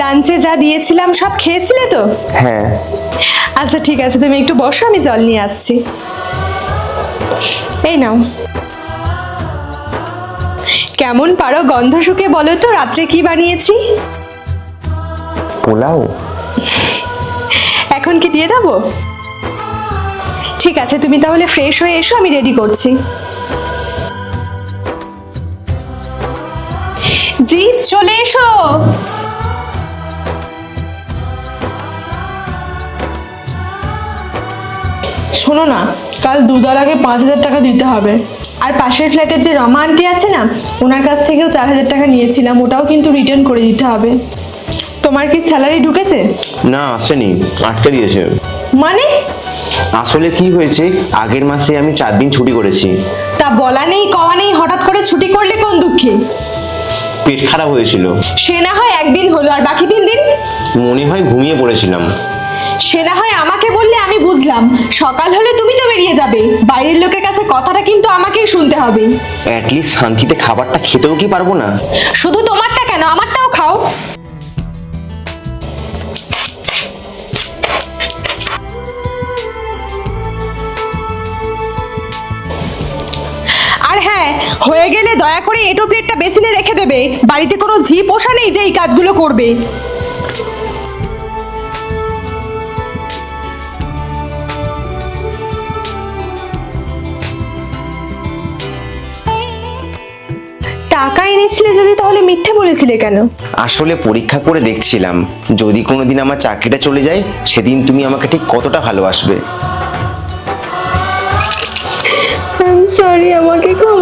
লাঞ্চে যা দিয়েছিলাম সব খেয়েছিলে তো? হ্যাঁ। আচ্ছা ঠিক আছে তুমি একটু বসো আমি জল নিয়ে আসছি। এই নাও। কেমন পারো গন্ধ শুকে বলো তো রাত্রে কি বানিয়েছি? পোলাও। এখন কি দিয়ে দেবো? ঠিক আছে তুমি তাহলে ফ্রেশ হয়ে এসো আমি রেডি করছি। জিৎ চলে এসো! শোনো না কাল আগে পাঁচ হাজার টাকা দিতে হবে। আর পাশের ফ্ল্যাটের যে রমা আন্টি আছে না ওনার কাছ থেকেও চার হাজার টাকা নিয়েছিলাম ওটাও কিন্তু রিটার্ন করে দিতে হবে। তোমার কি স্যালারি ঢুকেছে? না আসেনি আটকে দিয়েছে। মানে? আসলে কি হয়েছে আগের মাসে আমি চার দিন ছুটি করেছি। তা বলা নেই কওয়া নেই হঠাৎ করে ছুটি করলে কোন দুঃখে? পেট খারাপ হয়েছিল। সে না হয় একদিন হলো আর বাকি তিন দিন? মনে হয় ঘুমিয়ে পড়েছিলাম। সে না হয় আমাকে বললে আমি বুঝলাম। সকাল হলে তুমি তো বেরিয়ে যাবে। বাইরের লোকের কাছে কথাটা কিন্তু আমাকেই শুনতে হবে। অ্যাটলিস্ট শান্তিতে খাবারটা খেতেও কি পারব না? শুধু তোমারটা কেন? আমারটাও খাও। আর হ্যাঁ হয়ে গেলে দয়া করে এটো প্লেটটা বেসিনে রেখে দেবে। বাড়িতে কোনো ঝি পোষা নেই যে এই কাজগুলো করবে। টাকা এনেছিলে যদি তাহলে মিথ্যে বলেছিলে কেন? আসলে পরীক্ষা করে দেখছিলাম। যদি কোনোদিন আমার চাকরিটা চলে যায় সেদিন তুমি আমাকে ঠিক কতটা ভালোবাসবে। সরি আমাকে ক্ষমা দাও